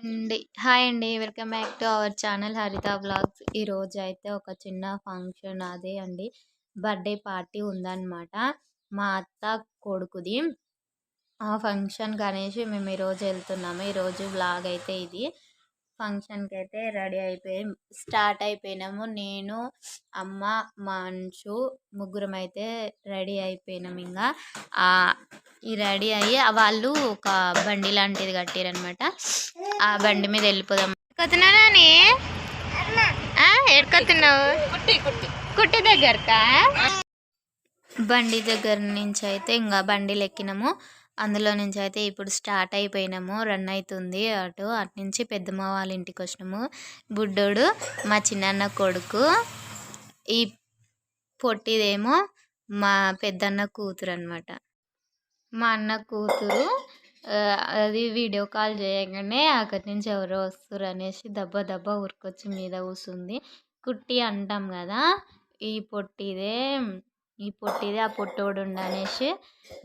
అండి. హాయ్ అండి. Welcome back to our channel Haritha blogs ఈరోజు అయితే ఒక చిన్న ఫంక్షన్ అదే అండి. బర్త్డే పార్టీ ఉందన్నమాట. మా అత్త కొడుకుది. ఆ ఫంక్షన్కి అనేసి మేము ఈరోజు వెళ్తున్నాము. ఈరోజు బ్లాగ్ అయితే ఇది. ఫంక్షన్కి అయితే రెడీ అయిపోయి స్టార్ట్ అయిపోయినాము. నేను అమ్మ మాన్షు ముగ్గురం అయితే రెడీ అయిపోయినాము ఇంకా. ఈ రెడీ అయ్యి వాళ్ళు ఒక బండి లాంటిది కట్టారనమాట ఆ బండి మీద వెళ్ళిపోదాం. కుట్టి దగ్గరకా? బండి దగ్గర నుంచి అయితే ఇంకా బండిలు ఎక్కినాము. అందులో నుంచి అయితే ఇప్పుడు స్టార్ట్ అయిపోయినాము. రన్ అవుతుంది అటు అటు నుంచి పెద్దమ్మ వాళ్ళ ఇంటికి వచ్చినాము. బుడ్డోడు మా చిన్నన్న కొడుకు ఈ పొట్టిదేమో మా పెద్దన్న కూతురు అనమాట మా అన్న కూతురు అది వీడియో కాల్ చేయగానే అక్కడి నుంచి ఎవరో వస్తారు అనేసి దెబ్బ దెబ్బ ఉరికొచ్చి మీద కూసుంది. కుట్టి అంటాం కదా ఈ పొట్టిదే ఈ పొట్టిదే ఆ పొట్టోడు అనేసి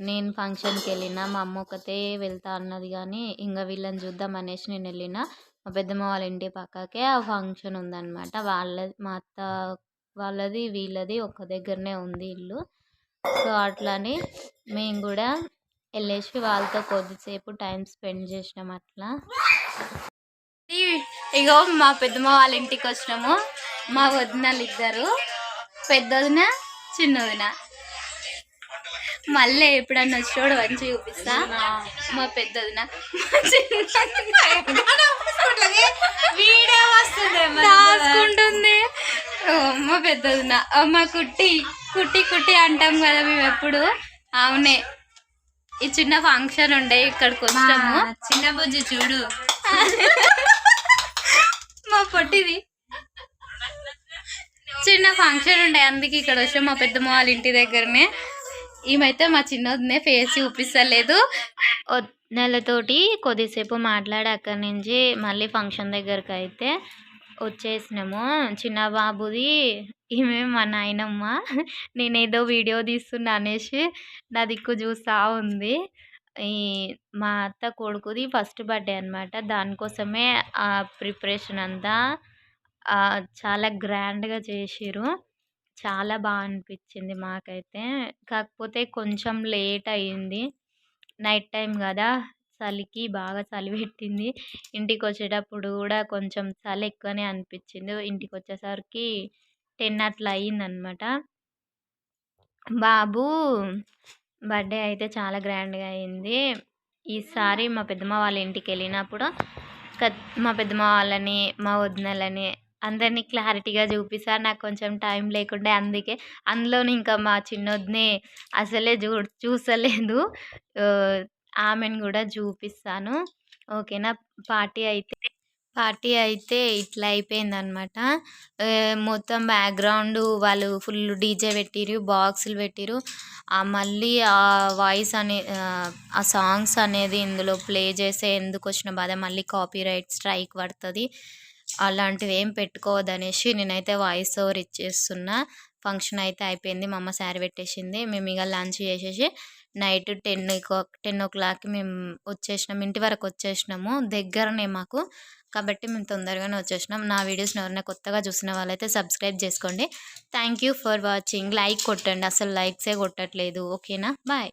నేను ఫంక్షన్కి వెళ్ళిన మా అమ్మ ఒకతే వెళ్తా అన్నది కానీ ఇంకా వీళ్ళని చూద్దాం అనేసి నేను వెళ్ళిన మా పెద్దమ్మ వాళ్ళ ఇంటి పక్కకే ఆ ఫంక్షన్ ఉందన్నమాట. వాళ్ళది మా అత్త వాళ్ళది వీళ్ళది ఒక దగ్గరనే ఉంది ఇల్లు. సో అట్లని మేము కూడా వెళ్ళేసి వాళ్ళతో కొద్దిసేపు టైం స్పెండ్ చేసినాం అట్లా. ఇగో మా పెద్దమ్మ వాళ్ళ ఇంటికి వచ్చినాము. మా వదినలు ఇద్దరు. పెద్దదిన చిన్నదిన మళ్ళీ ఎప్పుడన్నా వచ్చినోడు మంచి చూపిస్తా. మా పెద్దదిన రాసుకుంటుంది మా పెద్దదిన మా కుట్టి కుట్టి కుట్టి అంటాం కదా మేము ఎప్పుడు? అవునే. ఈ చిన్న ఫంక్షన్ ఉండే ఇక్కడికి వచ్చాము. చిన్న బుజ్జి చూడు. మా పొట్టిది. చిన్న ఫంక్షన్ ఉండే అందుకే ఇక్కడ వచ్చాం మా పెద్దమ్మ వాళ్ళ ఇంటి దగ్గరనే. ఈమైతే మా చిన్నదినే ఫేస్ చూపిస్తలేదు. నెలతోటి కొద్దిసేపు మాట్లాడి అక్కడి నుంచి మళ్ళీ ఫంక్షన్ దగ్గరకు అయితే వచ్చేసినాము. చిన్న బాబుది ఈమె మా నాయనమ్మ నేనేదో వీడియో తీస్తున్నా అనేసి నా దిక్కు చూస్తూ ఉంది. ఈ మా అత్త కొడుకుది ఫస్ట్ బర్త్డే అనమాట దానికోసమే ఆ ప్రిపరేషన్ అంతా చాలా గ్రాండ్గా చేసిరు చాలా బాగా అనిపించింది మాకైతే. కాకపోతే కొంచెం లేట్ అయ్యింది నైట్ టైం కదా చలికి బాగా చలి పెట్టింది. ఇంటికి వచ్చేటప్పుడు కూడా కొంచెం చలి ఎక్కువనే అనిపించింది. ఇంటికి వచ్చేసరికి టెన్ అట్లా అయ్యిందనమాట బాబు బర్త్డే అయితే చాలా గ్రాండ్గా అయింది. ఈసారి మా పెద్దమ్మ వాళ్ళ ఇంటికి వెళ్ళినప్పుడు మా పెద్దమ్మ వాళ్ళని మా వదినలని అందరినీ క్లారిటీగా చూపిస్తారు. నాకు కొంచెం టైం లేకుండే అందుకే అందులోని ఇంకా మా చిన్నొద్దిని అసలే చూ చూసలేదు. ఆమెను కూడా చూపిస్తాను. ఓకేనా? పార్టీ అయితే పార్టీ అయితే ఇట్లా అయిపోయిందనమాట. మొత్తం బ్యాక్గ్రౌండ్ వాళ్ళు ఫుల్ డీజే పెట్టిరు బాక్సులు పెట్టిరు మళ్ళీ ఆ వాయిస్ అనే ఆ సాంగ్స్ అనేది ఇందులో ప్లే చేసే ఎందుకు వచ్చిన బాధ? మళ్ళీ కాపీ రైట్ స్ట్రైక్ పడుతుంది. అలాంటివి ఏం పెట్టుకోవద్దనేసి నేనైతే వాయిస్ ఓవర్ ఇచ్చేస్తున్నా. ఫంక్షన్ అయితే అయిపోయింది. మా అమ్మ శారీ పెట్టేసింది. మేము ఇక లంచ్ చేసేసి నైట్ టెన్ టెన్ ఓ క్లాక్కి మేము వచ్చేసినాం. ఇంటి వరకు వచ్చేసినాము. దగ్గరనే మాకు కాబట్టి మేము తొందరగానే వచ్చేసినాం. నా వీడియోస్ని ఎవరైనా కొత్తగా చూసిన వాళ్ళైతే సబ్స్క్రైబ్ చేసుకోండి. Thank you for watching like కొట్టండి. అసలు లైక్సే కొట్టట్లేదు. ఓకేనా బాయ్